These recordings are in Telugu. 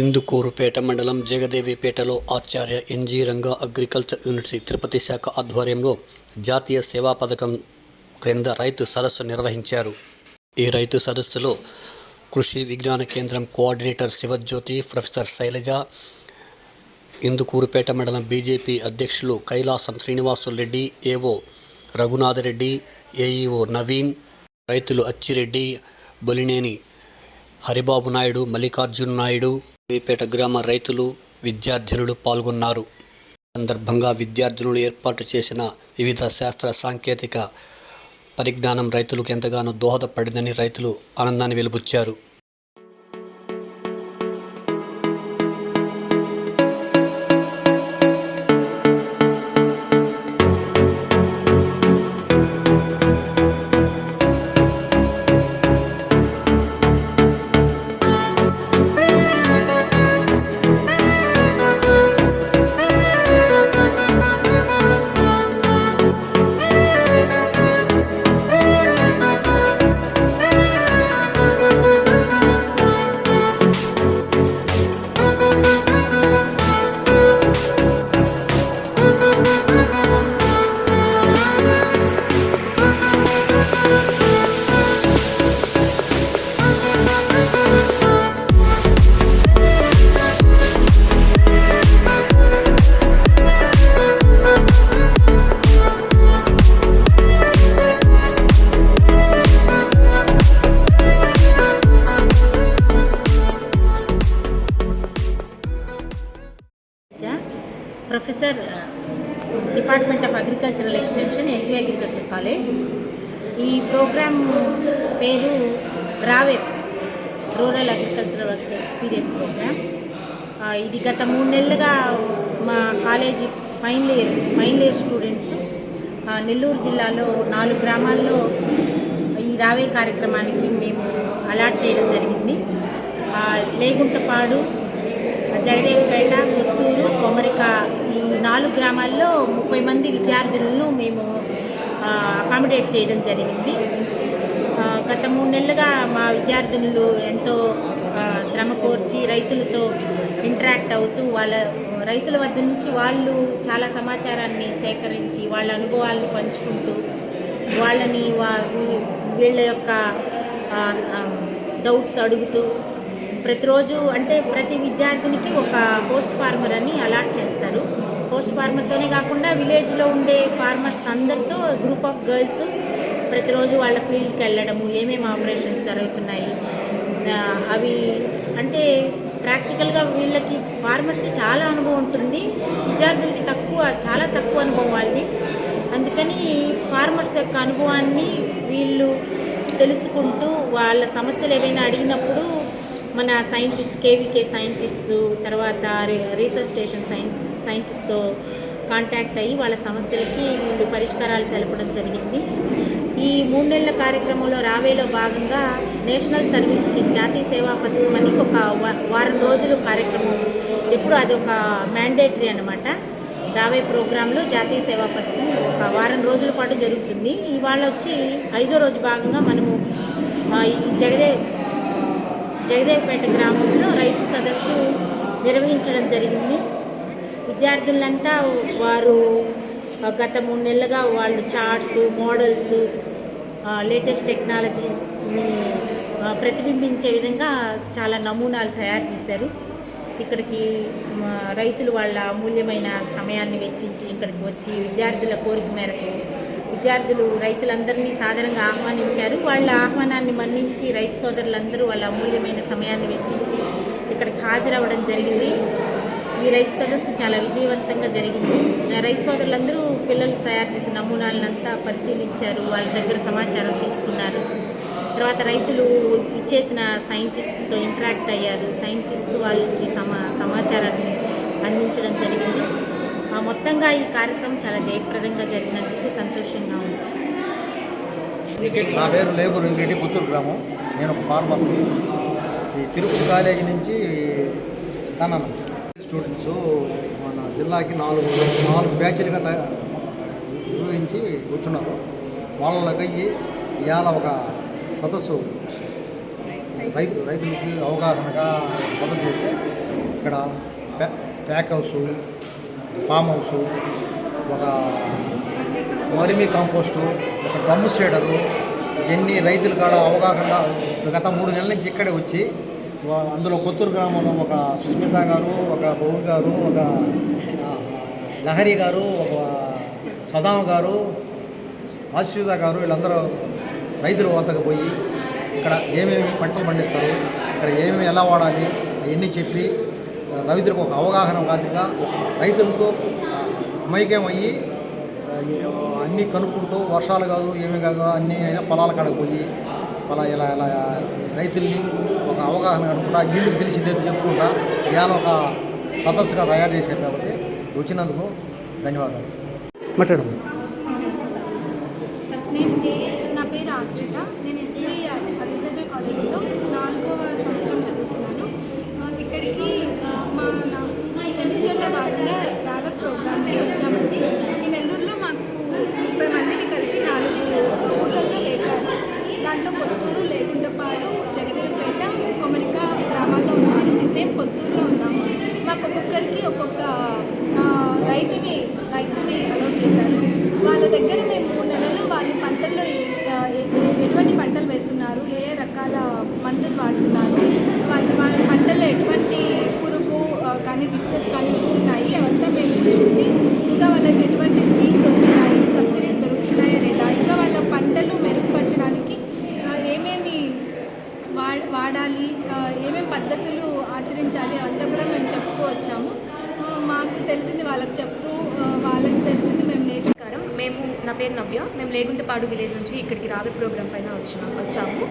ఇందుకూరుపేట మండలం జగదేవిపేటలో Acharya NG Ranga agriculture university Tirupati శాఖ ఆధ్వర్యంలో జాతీయ సేవా పథకం క్రింద రైతు సదస్సు నిర్వహించారు. ఈ రైతు సదస్సులో కృషి విజ్ఞాన కేంద్రం కోఆర్డినేటర్ శివజ్యోతి ప్రొఫెసర్ శైలజ ఇందుకూరుపేట మండలం బీజేపీ అధ్యక్షులు కైలాసం శ్రీనివాసులరెడ్డి ఏవో రఘునాథరెడ్డి ఏఈఓ నవీన్ రైతులు అచ్చిరెడ్డి బొలినేని హరిబాబు నాయుడు మల్లికార్జున నాయుడు వీపేట గ్రామ రైతులు విద్యార్థినులు పాల్గొన్నారు. సందర్భంగా విద్యార్థినులు ఏర్పాటు చేసిన వివిధ శాస్త్ర సాంకేతిక పరిజ్ఞానం రైతులకు ఎంతగానో దోహదపడిందని రైతులు ఆనందాన్ని వెలుబుచ్చారు. ఈ ప్రోగ్రామ్ పేరు రావే రూరల్ అగ్రికల్చరల్ ఎక్స్పీరియన్స్ ప్రోగ్రామ్ ఇది గత మూడు నెలలుగా మా college final year final year students Nellore జిల్లాలో నాలుగు గ్రామాల్లో ఈ రావే కార్యక్రమానికి మేము అలాట్ చేయడం జరిగింది. లేగుంటపాడు జగదేవిపేట కొత్తూరు కొమరిక ఈ నాలుగు గ్రామాల్లో ముప్పై మంది విద్యార్థులను మేము అకామిడేట్ చేయడం జరిగింది. గత మూడు నెలలుగా మా విద్యార్థినులు ఎంతో శ్రమ కోర్చి రైతులతో ఇంటరాక్ట్ అవుతూ వాళ్ళ రైతుల వద్ద నుంచి వాళ్ళు చాలా సమాచారాన్ని సేకరించి వాళ్ళ అనుభవాలను పంచుకుంటూ వాళ్ళని వా- వీళ్ళ యొక్క డౌట్స్ అడుగుతూ ప్రతిరోజు అంటే ప్రతి విద్యార్థినికి ఒక పోస్ట్ ఫార్మర్ అని అలాట్ చేస్తారు. పోస్ట్ ఫార్మర్తోనే కాకుండా విలేజ్లో ఉండే ఫార్మర్స్ అందరితో గ్రూప్ ఆఫ్ గర్ల్స్ ప్రతిరోజు వాళ్ళ ఫీల్డ్కి వెళ్ళడము ఏమేమి ఆపరేషన్స్ జరుగుతున్నాయి అవి అంటే ప్రాక్టికల్గా వీళ్ళకి ఫార్మర్స్కి చాలా అనుభవం ఉంటుంది విద్యార్థులకి తక్కువ చాలా తక్కువ అనుభవం వాళ్ళది. అందుకని ఫార్మర్స్ యొక్క అనుభవాన్ని వీళ్ళు తెలుసుకుంటూ వాళ్ళ సమస్యలు ఏవైనా అడిగినప్పుడు మన సైంటిస్ట్ కేవీకే సైంటిస్ట్ తర్వాత రీసెర్చ్ స్టేషన్ సైన్ సైంటిస్ట్తో కాంటాక్ట్ అయ్యి వాళ్ళ సమస్యలకి వీళ్ళు పరిష్కారాలు తెలపడం జరిగింది. ఈ మూడు నెలల కార్యక్రమంలో రావేలో భాగంగా నేషనల్ సర్వీస్ జాతీయ సేవా పథకం అని ఒక వారం రోజులు కార్యక్రమం. ఎప్పుడు అది ఒక మ్యాండేటరీ అనమాట రావే ప్రోగ్రాంలో జాతీయ సేవా పథకం ఒక వారం రోజుల పాటు జరుగుతుంది. ఇవాళ వచ్చి ఐదో రోజు భాగంగా మనము ఈ జగదే జగదేవ్పేట గ్రామంలో రైతు సదస్సు నిర్వహించడం జరిగింది. విద్యార్థులంతా వారు గత మూడు నెలలుగా వాళ్ళు చార్ట్స్ మోడల్స్ లేటెస్ట్ టెక్నాలజీని ప్రతిబింబించే విధంగా చాలా నమూనాలు తయారు చేశారు. ఇక్కడికి రైతులు వాళ్ళ అమూల్యమైన సమయాన్ని వెచ్చించి ఇక్కడికి వచ్చి విద్యార్థుల కోరిక మేరకు విద్యార్థులు రైతులందరినీ సాధారణంగా ఆహ్వానించారు. వాళ్ళ ఆహ్వానాన్ని మన్నించి రైతు సోదరులందరూ వాళ్ళ అమూల్యమైన సమయాన్ని వెచ్చించి ఇక్కడికి హాజరవ్వడం జరిగింది. ఈ రైతు సదస్సు చాలా విజయవంతంగా జరిగింది. రైతు సోదరులందరూ పిల్లలు తయారు చేసిన నమూనాలనంతా పరిశీలించారు. వాళ్ళ దగ్గర సమాచారం తీసుకున్నారు. తర్వాత రైతులు ఇచ్చేసిన సైంటిస్ట్తో ఇంటరాక్ట్ అయ్యారు. సైంటిస్ట్ వాళ్ళకి సమా సమాచారాన్ని అందించడం జరిగింది. మొత్తంగా ఈ కార్యక్రమం చాలా జయప్రదంగా జరిగినందుకు సంతోషంగా ఉంది. నా పేరు లేబుర్ వెంకరెడ్డి పుత్తూరు గ్రామం. నేను ఒక ఈ తిరుపతి కాలేజీ నుంచి కన్నాను. స్టూడెంట్స్ మన జిల్లాకి నాలుగు నాలుగు బ్యాచ్లుగా నిర్వహించి కూర్చున్నారు. వాళ్ళకి ఇవాళ ఒక సదస్సు రైతు రైతులకి అవగాహనగా సదస్సు చేస్తే ఇక్కడ ప్యా ప్యాక్ హౌస్ ఫామ్ హౌస్ ఒక మరిమి కాంపోస్టు ఒక డ్రమ్ షేడరు ఎన్ని రైతులు కాడ అవగాహన గత మూడు నెలల నుంచి ఇక్కడే వచ్చి అందులో కొత్తూరు గ్రామంలో ఒక సుస్మిత గారు ఒక బౌల్ గారు ఒక లహరి గారు ఒక సదాం గారు ఆశీత గారు వీళ్ళందరూ రైతుల వద్దకు పోయి ఇక్కడ ఏమేమి పంటలు పండిస్తారు ఇక్కడ ఏమేమి ఎలా వాడాలి అవన్నీ చెప్పి రైతులకు ఒక అవగాహన మాదిరిగా రైతులతో ఏ- అన్నీ కనుక్కుంటూ వర్షాలు కాదు ఏమి కాదు అన్నీ అయినా పొలాల కాడకు పోయి అలా ఇలా ఇలా రైతుల్ని ఒక అవగాహన కనుక్కుంటా వీళ్ళకి తెలిసిందేదో చెప్పుకుంటా ఇవాళ ఒక సదస్సుగా తయారు చేశారు కాబట్టి వచ్చినందుకు ధన్యవాదాలు. మాట్లాడము నేను నా పేరు ఆశ్రిత నేను ఎస్వి అగ్రికల్చర్ కాలేజీలో నాలుగవ సంవత్సరం చదువుతున్నాను ఆ, ఇక్కడికి ఆ, మా నా సెమిస్టర్లో భాగంగా రాధ ప్రోగ్రామ్కి వచ్చామండి ఈ నెల్లూరులో మాకు ముప్పై మందిని కలిపి నాలుగు ఊర్లలో వేశారు దాంట్లో కొత్తూరు లేకుండపాడు జగదేవిపేట కొమరిక గ్రామాల్లో ఉన్నారు మేము కొత్తూరులో ఉన్నాము. మాకు ఒక్కొక్కరికి ఒక్కొక్క రైతుని రైతుని అలౌట్ చేశారు. వాళ్ళ దగ్గర మేము మూడు నెలలు వాళ్ళ పంటల్లో ఎటువంటి పంటలు వేస్తున్నారు? ఏ ఏ రకాల మందులు వాడుతున్నారు వాళ్ళ వాళ్ళ పంటల్లో ఎటువంటి పురుగు ఆ, కానీ డిసీజెస్ కానీ వస్తున్నాయి అవంతా మేము చూసి ఇంకా వాళ్ళకి ఎటువంటి స్కీమ్స్ వస్తున్నాయి సబ్సిడీలు దొరుకుతున్నాయా లేదా ఇంకా వాళ్ళ పంటలు మెరుగుపరచడానికి ఆ, ఏమేమి వా వాడాలి ఆ, ఏమేమి పద్ధతులు ఆచరించాలి అవంతా కూడా మేము చెప్తూ వచ్చాము ఆ, మాకు తెలిసింది వాళ్ళకి చెప్తూ ఆ, వాళ్ళకి తెలిసింది మేము నేర్చు నమస్కారం మేము నా పేరు నవ్య మేము లేగుంటపాడు విలేజ్ నుంచి ఇక్కడికి రావే ప్రోగ్రామ్ పైన వచ్చిన వచ్చాము.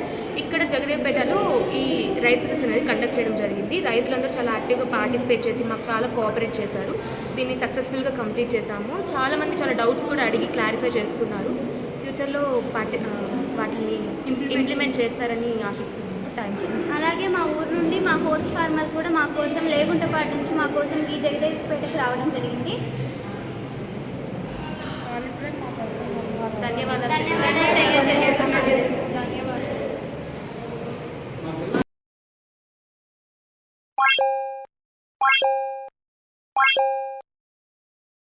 ఇక్కడ జగదేవ్పేటలో ఈ రైతు ఫెస్ట్ అనేది కండక్ట్ చేయడం జరిగింది. రైతులందరూ చాలా యాక్టివ్గా పార్టిసిపేట్ చేసి మాకు చాలా కోఆపరేట్ చేశారు. దీన్ని సక్సెస్ఫుల్గా కంప్లీట్ చేశాము. చాలామంది చాలా డౌట్స్ కూడా అడిగి క్లారిఫై చేసుకున్నారు. ఫ్యూచర్లో పార్టి ఆ, వాటిని ఇంప్లిమెంట్ చేస్తారని ఆశిస్తున్నాను థ్యాంక్ యూ అలాగే మా ఊరు నుండి మా హోస్ట్ ఫార్మర్స్ కూడా మా కోసం లేగుంటపాటి నుంచి మా కోసం ఈ జగదేవిపేటకి రావడం జరిగింది. ధన్యవాదాలు ధన్యవాదాలు